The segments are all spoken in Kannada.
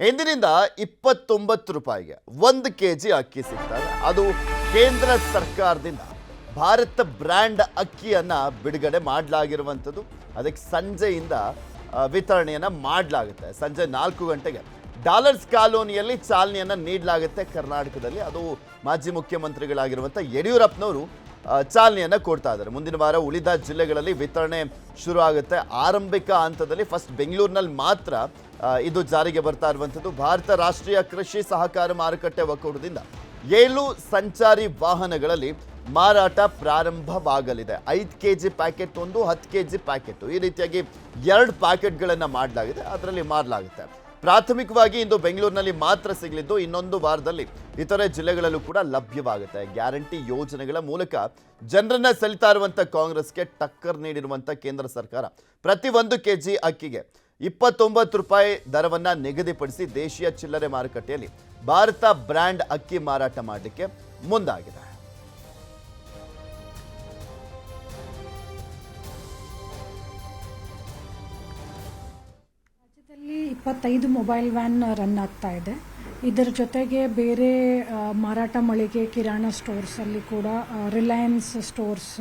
ಇಂದಿನಿಂದ ಇಪ್ಪತ್ತೊಂಬತ್ತು ರೂಪಾಯಿಗೆ ಒಂದು ಕೆ ಜಿ ಅಕ್ಕಿ ಸಿಗ್ತದೆ. ಅದು ಕೇಂದ್ರ ಸರ್ಕಾರದಿಂದ ಭಾರತ ಬ್ರ್ಯಾಂಡ್ ಅಕ್ಕಿಯನ್ನು ಬಿಡುಗಡೆ ಮಾಡಲಾಗಿರುವಂಥದ್ದು. ಅದಕ್ಕೆ ಸಂಜೆಯಿಂದ ವಿತರಣೆಯನ್ನು ಮಾಡಲಾಗುತ್ತೆ. ಸಂಜೆ ನಾಲ್ಕು ಗಂಟೆಗೆ. ಡಾಲರ್ಸ್ ಕಾಲೋನಿಯಲ್ಲಿ ಚಾಲನೆಯನ್ನು ನೀಡಲಾಗುತ್ತೆ ಕರ್ನಾಟಕದಲ್ಲಿ. ಅದು ಮಾಜಿ ಮುಖ್ಯಮಂತ್ರಿಗಳಾಗಿರುವಂಥ ಯಡಿಯೂರಪ್ಪನವರು ಚಾಲನೆಯನ್ನು ಕೊಡ್ತಾ ಇದ್ದಾರೆ. ಮುಂದಿನ ವಾರ ಉಳಿದ ಜಿಲ್ಲೆಗಳಲ್ಲಿ ವಿತರಣೆ ಶುರು ಆಗುತ್ತೆ ಆರಂಭಿಕ ಹಂತದಲ್ಲಿ ಫಸ್ಟ್ ಬೆಂಗಳೂರಿನಲ್ಲಿ ಮಾತ್ರ ಇದು ಜಾರಿಗೆ ಬರ್ತಾ ಇರುವಂಥದ್ದು ಭಾರತ ರಾಷ್ಟ್ರೀಯ ಕೃಷಿ ಸಹಕಾರ ಮಾರುಕಟ್ಟೆ ಒಕ್ಕೂಟದಿಂದ ಏಳು ಸಂಚಾರಿ ವಾಹನಗಳಲ್ಲಿ ಮಾರಾಟ ಪ್ರಾರಂಭವಾಗಲಿದೆ. ಐದು ಕೆ ಜಿ ಪ್ಯಾಕೆಟ್ ಒಂದು, ಹತ್ತು ಕೆ ಜಿ ಪ್ಯಾಕೆಟು ಈ ರೀತಿಯಾಗಿ ಎರಡು ಪ್ಯಾಕೆಟ್ಗಳನ್ನು ಮಾಡಲಾಗಿದೆ. ಅದರಲ್ಲಿ ಮಾರಲಾಗುತ್ತೆ. ಪ್ರಾಥಮಿಕವಾಗಿ ಇಂದು ಬೆಂಗಳೂರಿನಲ್ಲಿ ಮಾತ್ರ ಸಿಗಲಿದ್ದು, ಇನ್ನೊಂದು ವಾರದಲ್ಲಿ ಇತರೆ ಜಿಲ್ಲೆಗಳಲ್ಲೂ ಕೂಡ ಲಭ್ಯವಾಗುತ್ತೆ. ಗ್ಯಾರಂಟಿ ಯೋಜನೆಗಳ ಮೂಲಕ ಜನರನ್ನ ಸೆಳಿತಾ ಇರುವಂಥ ಕಾಂಗ್ರೆಸ್ಗೆ ಟಕ್ಕರ್ ನೀಡಿರುವಂಥ ಕೇಂದ್ರ ಸರ್ಕಾರ. ಪ್ರತಿ ಒಂದು ಕೆ ಜಿ ಅಕ್ಕಿಗೆ ಇಪ್ಪತ್ತೊಂಬತ್ತು ರೂಪಾಯಿ ದರವನ್ನು ನಿಗದಿಪಡಿಸಿ ದೇಶೀಯ ಚಿಲ್ಲರೆ ಮಾರುಕಟ್ಟೆಯಲ್ಲಿ ಭಾರತ ಬ್ರ್ಯಾಂಡ್ ಅಕ್ಕಿ ಮಾರಾಟ ಮಾಡಲಿಕ್ಕೆ ಮುಂದಾಗಿದೆ. ರಾಜ್ಯದಲ್ಲಿ ಇಪ್ಪತ್ತೈದು ಮೊಬೈಲ್ ವ್ಯಾನ್ ರನ್ ಆಗ್ತಾ ಇದೆ. ಇದರ ಜೊತೆಗೆ ಬೇರೆ ಮಾರಾಟ ಮಳಿಗೆ ಕಿರಾಣ ಸ್ಟೋರ್ಸಲ್ಲಿ ಕೂಡ ರಿಲಯನ್ಸ್ ಸ್ಟೋರ್ಸ್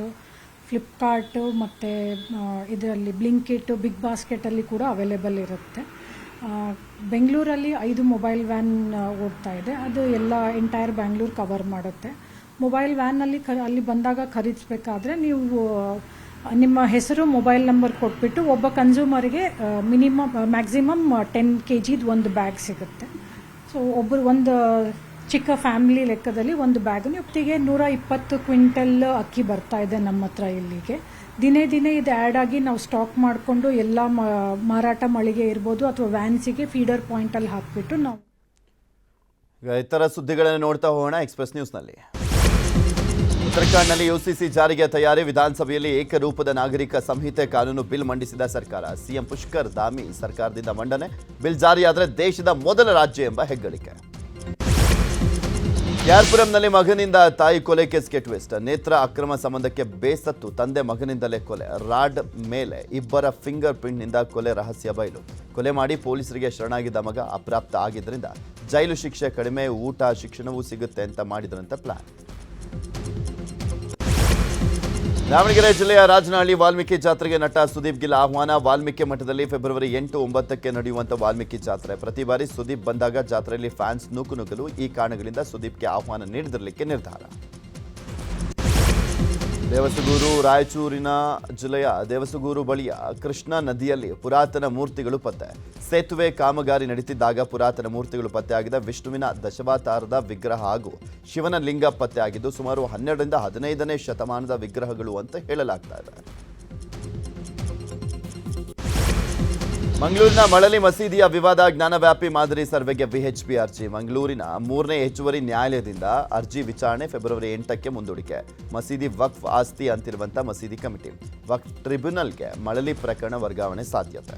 ಫ್ಲಿಪ್ಕಾರ್ಟ್ ಮತ್ತು ಇದರಲ್ಲಿ ಬ್ಲಿಂಕೆಟ್ ಬಿಗ್ ಬಾಸ್ಕೆಟಲ್ಲಿ ಕೂಡ ಅವೈಲೇಬಲ್ ಇರುತ್ತೆ. ಬೆಂಗಳೂರಲ್ಲಿ ಐದು ಮೊಬೈಲ್ ವ್ಯಾನ್ ಓಡ್ತಾ ಇದೆ. ಅದು ಎಲ್ಲ ಎಂಟೈರ್ ಬ್ಯಾಂಗ್ಳೂರು ಕವರ್ ಮಾಡುತ್ತೆ. ಮೊಬೈಲ್ ವ್ಯಾನಲ್ಲಿ ಕ, ಅಲ್ಲಿ ಬಂದಾಗ ಖರೀದಿಸಬೇಕಾದ್ರೆ ನೀವು ನಿಮ್ಮ ಹೆಸರು ಮೊಬೈಲ್ ನಂಬರ್ ಕೊಟ್ಬಿಟ್ಟು ಒಬ್ಬ ಕನ್ಸ್ಯೂಮರ್ಗೆ ಮಿನಿಮಮ್ ಮ್ಯಾಕ್ಸಿಮಮ್ ಟೆನ್ ಕೆ ಜಿದು ಒಂದು ಬ್ಯಾಗ್ ಸಿಗುತ್ತೆ. ಸೊ ಒಬ್ಬರು ಒಂದು ಚಿಕ್ಕ ಫ್ಯಾಮಿಲಿ ಲೆಕ್ಕದಲ್ಲಿ ಒಂದು ಬ್ಯಾಗ್ ಒಟ್ಟಿಗೆ ನೂರ ಇಪ್ಪತ್ತು ಕ್ವಿಂಟಲ್ ಅಕ್ಕಿ ಬರ್ತಾ ಇದೆ ನಮ್ಮ ಹತ್ರ ಇಲ್ಲಿಗೆ. ದಿನೇ ದಿನೇ ಇದು ಆ್ಯಡ್ ಆಗಿ ನಾವು ಸ್ಟಾಕ್ ಮಾಡಿಕೊಂಡು ಎಲ್ಲ ಮಾರಾಟ ಮಳಿಗೆ ಇರ್ಬೋದು ಅಥವಾ ವ್ಯಾನ್ಸಿಗೆ ಫೀಡರ್ ಪಾಯಿಂಟಲ್ಲಿ ಹಾಕಿಬಿಟ್ಟು ನಾವು ಇತರ ಸುದ್ದಿಗಳನ್ನು ನೋಡ್ತಾ ಹೋಗೋಣ ಎಕ್ಸ್ಪ್ರೆಸ್ ನ್ಯೂಸ್ನಲ್ಲಿ ಉತ್ತರಾಖಂಡ್ನಲ್ಲಿ ಯುಸಿಸಿ ಜಾರಿಗೆ ತಯಾರಿ, ವಿಧಾನಸಭೆಯಲ್ಲಿ ಏಕರೂಪದ ನಾಗರಿಕ ಸಂಹಿತೆ ಕಾನೂನು ಬಿಲ್ ಮಂಡಿಸಿದ ಸರ್ಕಾರ. ಸಿಎಂ ಪುಷ್ಕರ್ ಧಾಮಿ ಸರ್ಕಾರದಿಂದ ಮಂಡನೆ. ಬಿಲ್ ಜಾರಿಯಾದರೆ ದೇಶದ ಮೊದಲ ರಾಜ್ಯ ಎಂಬ ಹೆಗ್ಗಳಿಕೆ. ಯಾರ್ಪುರಂನಲ್ಲಿ ಮಗನಿಂದ ತಾಯಿ ಕೊಲೆ ಕೇಸ್ಗೆ ಟ್ವಿಸ್ಟ್. ನೇತ್ರ ಅಕ್ರಮ ಸಂಬಂಧಕ್ಕೆ ಬೇಸತ್ತು. ತಂದೆ ಮಗನಿಂದಲೇ ಕೊಲೆ. ರಾಡ್ ಮೇಲೆ ಇಬ್ಬರ ಫಿಂಗರ್ ಪ್ರಿಂಟ್ನಿಂದ ಕೊಲೆ ರಹಸ್ಯ ಬಯಲು. ಕೊಲೆ ಮಾಡಿ ಪೊಲೀಸರಿಗೆ ಶರಣಾಗಿದ್ದ ಮಗ ಅಪ್ರಾಪ್ತ ಆಗಿದ್ದರಿಂದ ಜೈಲು ಶಿಕ್ಷೆ ಕಡಿಮೆ, ಊಟ ಶಿಕ್ಷಣವೂ ಸಿಗುತ್ತೆ ಅಂತ ಮಾಡಿದ್ರಂತೆ ಪ್ಲಾನ್. ದಾವಣಗೆರೆ ಜಿಲ್ಲೆಯ ರಾಜನಹಳ್ಳಿ ವಾಲ್ಮೀಕಿ ಜಾತ್ರೆಗೆ ನಟ ಸುದೀಪ್ ಗಿಲ್ ಆಹ್ವಾನ. ವಾಲ್ಮೀಕಿ ಮಠದಲ್ಲಿ ಫೆಬ್ರವರಿ ಎಂಟು ಒಂಬತ್ತಕ್ಕೆ ನಡೆಯುವಂಥ ವಾಲ್ಮೀಕಿ ಜಾತ್ರೆ. ಪ್ರತಿ ಬಾರಿ ಸುದೀಪ್ ಬಂದಾಗ ಜಾತ್ರೆಯಲ್ಲಿ ಫ್ಯಾನ್ಸ್ ನೂಕು ನುಗ್ಗಲು ಈ ಕಾರಣಗಳಿಂದ ಸುದೀಪ್ಗೆ ಆಹ್ವಾನ ನೀಡದಿರಲಿಕ್ಕೆ ನಿರ್ಧಾರ. ದೇವಸಗೂರು ರಾಯಚೂರಿನ ಜಿಲ್ಲೆಯ ದೇವಸಗೂರು ಬಳಿಯ ಕೃಷ್ಣಾ ನದಿಯಲ್ಲಿ ಪುರಾತನ ಮೂರ್ತಿಗಳು ಪತ್ತೆ. ಸೇತುವೆ ಕಾಮಗಾರಿ ನಡೀತಿದ್ದಾಗ ಪುರಾತನ ಮೂರ್ತಿಗಳು ಪತ್ತೆಯಾಗಿದ್ದ ವಿಷ್ಣುವಿನ ದಶಾವತಾರದ ವಿಗ್ರಹ ಹಾಗೂ ಶಿವನ ಲಿಂಗ ಪತ್ತೆಯಾಗಿದ್ದು ಸುಮಾರು ಹನ್ನೆರಡರಿಂದ ಹದಿನೈದನೇ ಶತಮಾನದ ವಿಗ್ರಹಗಳು ಅಂತ ಹೇಳಲಾಗ್ತಾ ಇದೆ. ಮಂಗಳೂರಿನ ಮಳಲಿ ಮಸೀದಿಯ ವಿವಾದ ಜ್ಞಾನವ್ಯಾಪಿ ಮಾದರಿ ಸರ್ವೆಗೆ ವಿಎಚ್ಪಿ ಅರ್ಜಿ. ಮಂಗಳೂರಿನ ಮೂರನೇ ಹೆಚ್ಚುವರಿ ನ್ಯಾಯಾಲಯದಿಂದ ಅರ್ಜಿ ವಿಚಾರಣೆ ಫೆಬ್ರವರಿ ಎಂಟಕ್ಕೆ ಮುಂದೂಡಿಕೆ. ಮಸೀದಿ ವಕ್ಫ್ ಆಸ್ತಿ ಅಂತಿರುವಂಥ ಮಸೀದಿ ಕಮಿಟಿ. ವಕ್ಫ್ ಟ್ರಿಬ್ಯುನಲ್ಗೆ ಮಳಲಿ ಪ್ರಕರಣ ವರ್ಗಾವಣೆ ಸಾಧ್ಯತೆ.